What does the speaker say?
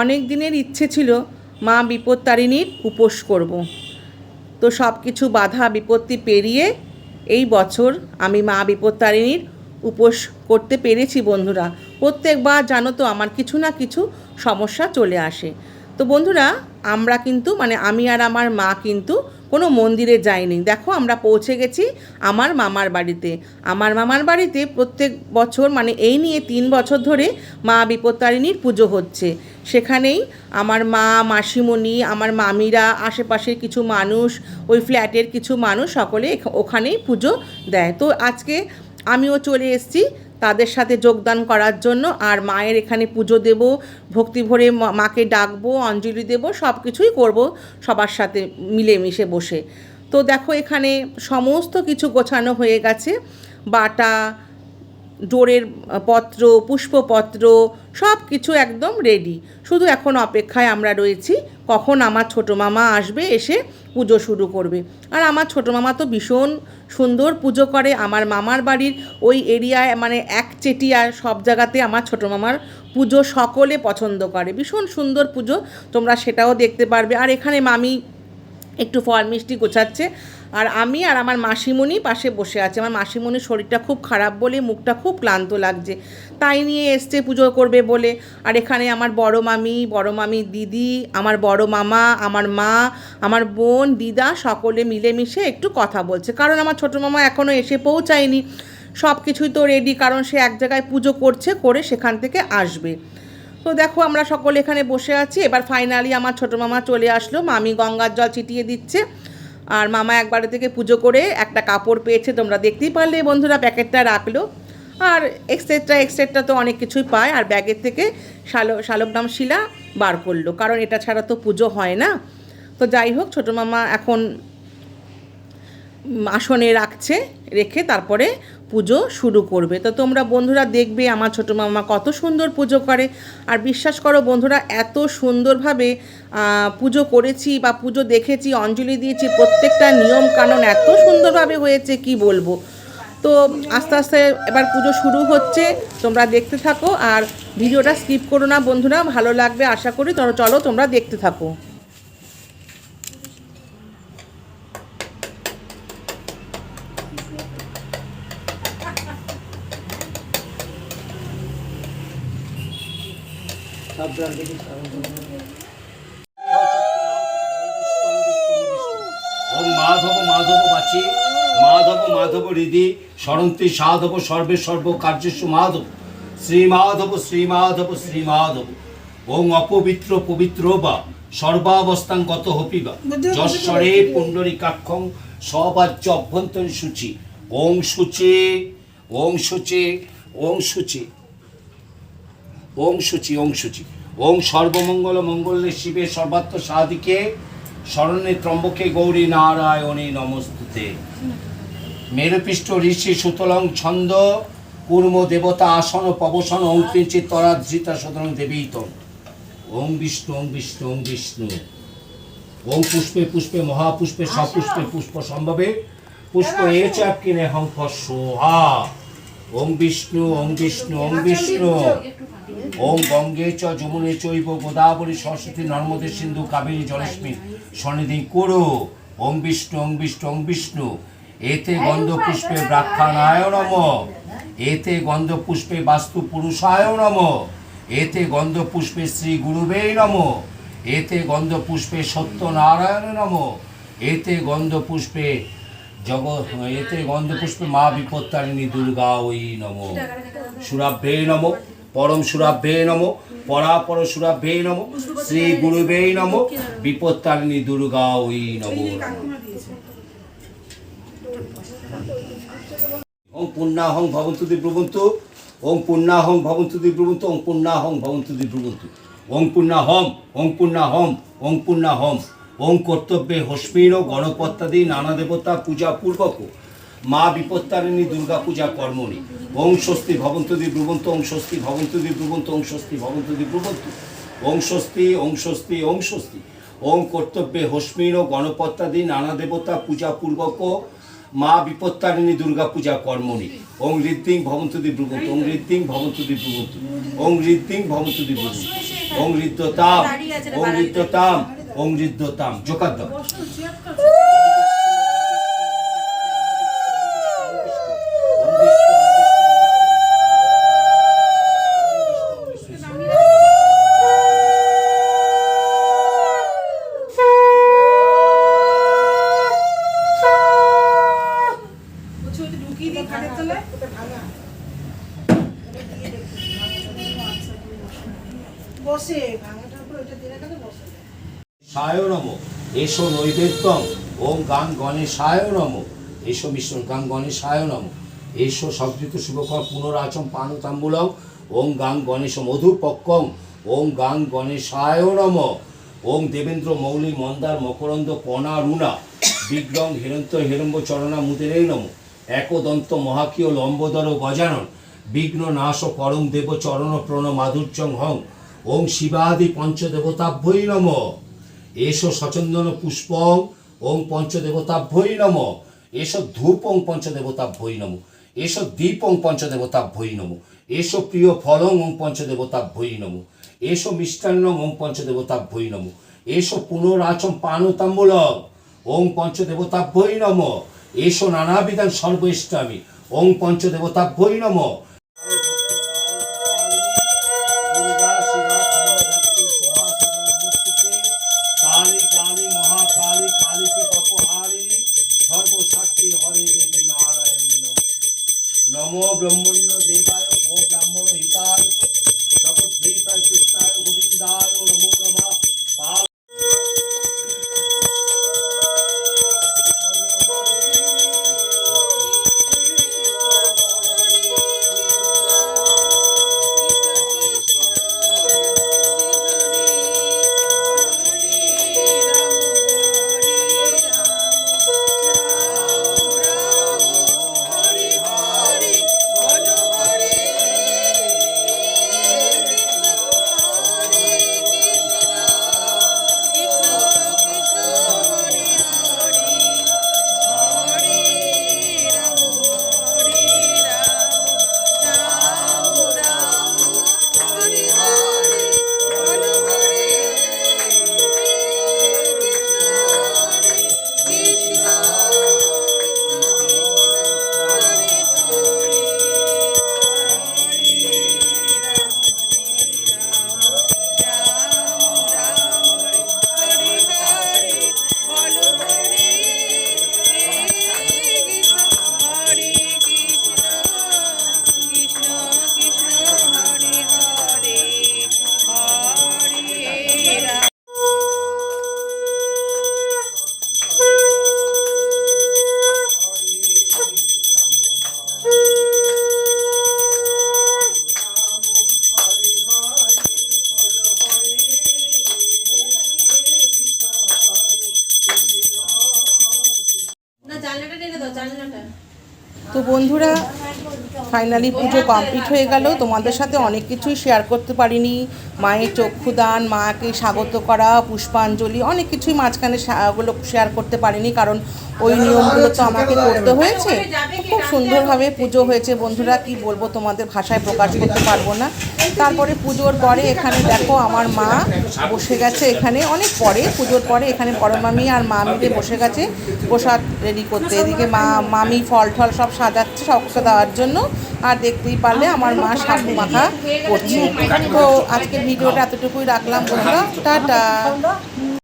অনেক দিনের ইচ্ছে ছিল, মা বিপত্তারিণীর উপোস করব। তো সব কিছু বাধা বিপত্তি পেরিয়ে এই বছর আমি মা বিপত্তারিণীর উপোস করতে পেরেছি বন্ধুরা প্রত্যেকবার জানো তো আমার কিছু না কিছু সমস্যা চলে আসে তো বন্ধুরা, আমরা কিন্তু মানে আমি আর আমার মা কিন্তু কোনো মন্দিরে যাইনি। দেখো আমরা পৌঁছে গেছি আমার মামার বাড়িতে। আমার মামার বাড়িতে প্রত্যেক বছর মানে এই নিয়ে তিন বছর ধরে মা বিপত্তারিণীর পুজো হচ্ছে। সেখানেই আমার মা, মাসিমণি, আমার মামিরা, আশেপাশের কিছু মানুষ, ওই ফ্ল্যাটের কিছু মানুষ সকলে ওখানেই পুজো দেয়। তো আজকে আমিও চলে এসেছি তাদের সাথে যোগদান করার জন্য আর মায়ের এখানে পুজো দেব, ভক্তি ভরে মাকে ডাকবো, অঞ্জলি দেব সব কিছুই করব সবার সাথে মিলেমিশে বসে। তো দেখো এখানে সমস্ত কিছু গোছানো হয়ে গেছে। বাটা ডোরের পত্র, পুষ্পপত্র সব কিছু একদম রেডি শুধু এখন অপেক্ষায় আমরা রয়েছি, কখন আমার ছোটো মামা আসবে, এসে পুজো শুরু করবে। আর আমার ছোটো মামা তো ভীষণ সুন্দর পুজো করে। আমার মামার বাড়ির ওই এরিয়ায় মানে এক চেটিয়া সব জায়গাতে আমার ছোটো মামার পুজো সকলে পছন্দ করে। ভীষণ সুন্দর পুজো, তোমরা সেটাও দেখতে পারবে। আর এখানে মামি একটু ফল মিষ্টি গোছাচ্ছে। আর আমি আর আমার মাসিমণি পাশে বসে আছে। আমার মাসিমণির শরীরটা খুব খারাপ বলে, মুখটা খুব ক্লান্ত লাগছে। তাই নিয়ে এসছে পুজো করবে বলে। আর এখানে আমার বড় মামি বড় মামি দিদি, আমার বড় মামা, আমার মা, আমার বোন, দিদা সকলে মিলেমিশে একটু কথা বলছে। কারণ আমার ছোটো মামা এখনও এসে পৌঁছায়নি। সব কিছুই তো রেডি কারণ সে এক জায়গায় পুজো করছে, করে সেখান থেকে আসবে। তো দেখো আমরা সকলে এখানে বসে আছি। এবার ফাইনালি আমার ছোটো মামা চলে আসলো। মামি গঙ্গার জল ছিটিয়ে দিচ্ছে। আর মামা একবার থেকে পুজো করে একটা কাপড় পেয়েছে, তোমরা দেখতেই পারলে বন্ধুরা, প্যাকেটটা রাখল। আর এক্সট্রা এক্সট্রা তো অনেক কিছুই পায়, আর ব্যাগের থেকে শালো শালগ্রাম শিলা বার করল, কারণ এটা ছাড়া তো পুজো হয় না। তো যাই হোক, ছোটো মামা এখন আসনে রাখছে, রেখে তারপরে পুজো শুরু করবে। তো তোমরা বন্ধুরা দেখবে আমার ছোটো মামা কত সুন্দর পুজো করে। আর বিশ্বাস করো বন্ধুরা, এত সুন্দরভাবে পুজো করেছি বা পুজো দেখেছি, অঞ্জলি দিয়েছি, প্রত্যেকটা নিয়ম কানুন এত সুন্দরভাবে হয়েছে, কি বলব? তো আস্তে আস্তে এবার পুজো শুরু হচ্ছে, তোমরা দেখতে থাকো। আর ভিডিওটা স্কিপ করো না বন্ধুরা, ভালো লাগবে আশা করি। তো চলো তোমরা দেখতে থাকো। ওম মাধব মাধব বাচি। সরন্তি সাধব, সর্বে সর্ব কার্যস্ব মাধব। শ্রী মাধব শ্রী ওং অপবিত্র, পবিত্র বা। সর্বাবস্থান গত হপিবা যশ্বরে পুণ্ডরিকাক্ষং সবাজ্য অভ্যন্তরীণ সূচি। ওং সূচি ওং সূচি ওং সূচি। ওং সূচি ওং সূচি। ওং সর্বমঙ্গল মঙ্গলে শিবে সর্বাত্ম সাধিকে স্মরণে ত্রম্বকে গৌরী নারায়ণী নমস্তুতে। মেরুপৃষ্ঠ ঋষি সুতলং ছন্দ কুর্ম দেবতা আসন পবসন ওং কিঞ্চিত তরাধৃতা সদন দেবীতম। ওং বিষ্ণু ওং বিষ্ণু ওং বিষ্ণু। ওং পুষ্পে পুষ্পে মহাপুষ্পে সপুষ্পে পুষ্প সম্ভবে। পুষ্প এ চাপ কিনে হং সোহা। ওং বিষ্ণু, ওম বিষ্ণু ওম বিষ্ণু। ওম গঙ্গে চ যমুনে চৈব গোদাবরী সরস্বতী নর্মদে সিন্ধু কাবেরী জলেস্মিন। সন্নিধি কুরু। ওম বিষ্ণু ওম বিষ্ণু ওম বিষ্ণু। এতে গন্ধ পুষ্পে ব্রাহ্মণায় নম। এতে গন্ধ পুষ্পে বাস্তু পুরুষায় নম। এতে গন্ধ পুষ্পে শ্রী গুরুবে নম। এতে গন্ধ পুষ্পে সত্যনারায়ণ নম। এতে গন্ধ পুষ্পে জগৎ এতে গন্ধ পুষ্পে মা বিপত্তারিণী দুর্গা ওই নম। সুরাভ্যে নম, পরম সুরাভ্যে নম, পরাপর সুরাভ্যে নম, শ্রী গুরুবে নম, বিপত্তারিণী দুর্গা ওই নম ওং পুণ্যাহং ভবন্তু দিব্রবন্তু ওং পুণ্যাহং ভবন্তু দিব্রবন্তু ওং পুণ্যাহং ভবন্তু দিব্রবন্তু ওং পুণ্যাহম ওং পুণ্যাহম ওং পুণ্যাহম। ওং কর্তব্যে হস্মিন গণপত্যাদি নানা দেবতা পূজা পূর্বক মা বিপত্তারিণী দুর্গা পূজা কর্মণি। ওং স্বস্তি ভবন্তু দিব্রবন্তু ওং স্বস্তি ভবন্তু দিব্রবন্তু ওং স্বস্তি ভবন্তু দিব্রবন্তু ওং স্বস্তি ওং স্বস্তি ওং স্বস্তি। ওং কর্তব্যে হস্মিন গণপত্যাদি নানা দেবতা পূজা পূর্বক মা বিপত্তারিণী দুর্গা পূজা কর্মণি। ওং ঋদ্ধিং ভবন্তদি দিব্রবন্তু ওং ঋদ্ধিং ভবন্তু দিব্রবন্তু ওং ঋদ্ধিং ভবন্তু দিব্রবন্তু ওং ঋদ্ধতাম ওং ঋদ্ধতাম ওং ঋদ্ধতাম জোকার দাও বসে ভাঙাটার উপর ওইটা দিয়ে রাখা বসে। সায় নম। এসো নৈবেদ্যম। ওম গান গণেশায় নম। এসো মিশ্রণ গান গণেশায় নম। এসো সবৃত শুভকর পুনরাচম পানুতাম্বুলম। ওম গান গণেশ মধুপক্কম ওম গান গণেশায় নম। ওম দেবেন্দ্র মৌলি মন্দার মকরন্দ কণা রুণা বিগ্রং হিরন্ত হিরম্ব চরণা মুদেরেই নম। একদন্ত মহাকীয় লম্বদর গজানন। বিঘ্ন নাশ পরম দেব চরণ প্রণ মাধুর্যং হং। ওং শিবাদি পঞ্চদেবতাভ্যই নম। এসো সচন্দন পুষ্পং ওং পঞ্চদেবতাভ্যই নম। এসো ধূপং পঞ্চদেবতাভ্যই নম। এসো দীপং পঞ্চদেবতাভ্যই নম। এসো প্রিয় ফলং ওং পঞ্চদেবতাভ্যই নম। এসো মিষ্টান্ন ওং পঞ্চদেবতাভ্যই নম। এসো পুনরাচম পানতাম্বুলং ওং পঞ্চদেবতাভ্যই নম। এসো নানাবিধান সর্বৈষ্টামি ওং পঞ্চদেবতাভ্যই নম। তো বন্ধুরা ফাইনালি পুজো কমপ্লিট হয়ে গেল। তোমাদের সাথে অনেক কিছুই শেয়ার করতে পারিনি। মায়ের চক্ষুদান, মাকে স্বাগত করা, পুষ্পাঞ্জলি, অনেক কিছুই মাঝখানে ওগুলো শেয়ার করতে পারিনি কারণ ওই নিয়মগুলো তো আমাকে করতে হয়েছে। খুব সুন্দরভাবে পুজো হয়েছে। বন্ধুরা, কি বলব, তোমাদের ভাষায় প্রকাশ করতে পারব না। তারপরে পুজোর পরে এখানে দেখো আমার মা বসে গেছে এখানে। অনেক পরে, পুজোর পরে এখানে বড় মামি আর মা মিলে বসে গেছে। প্রসাদ রেডি করতে। এদিকে মা, মামি ফল টল সব সাজাচ্ছে সবকে দেওয়ার জন্য। আর দেখতেই পারলে আমার মা সাবু মাখা করছে। তো আজকে ভিডিওটা এতটুকুই রাখলাম বন্ধুরা। টাটা।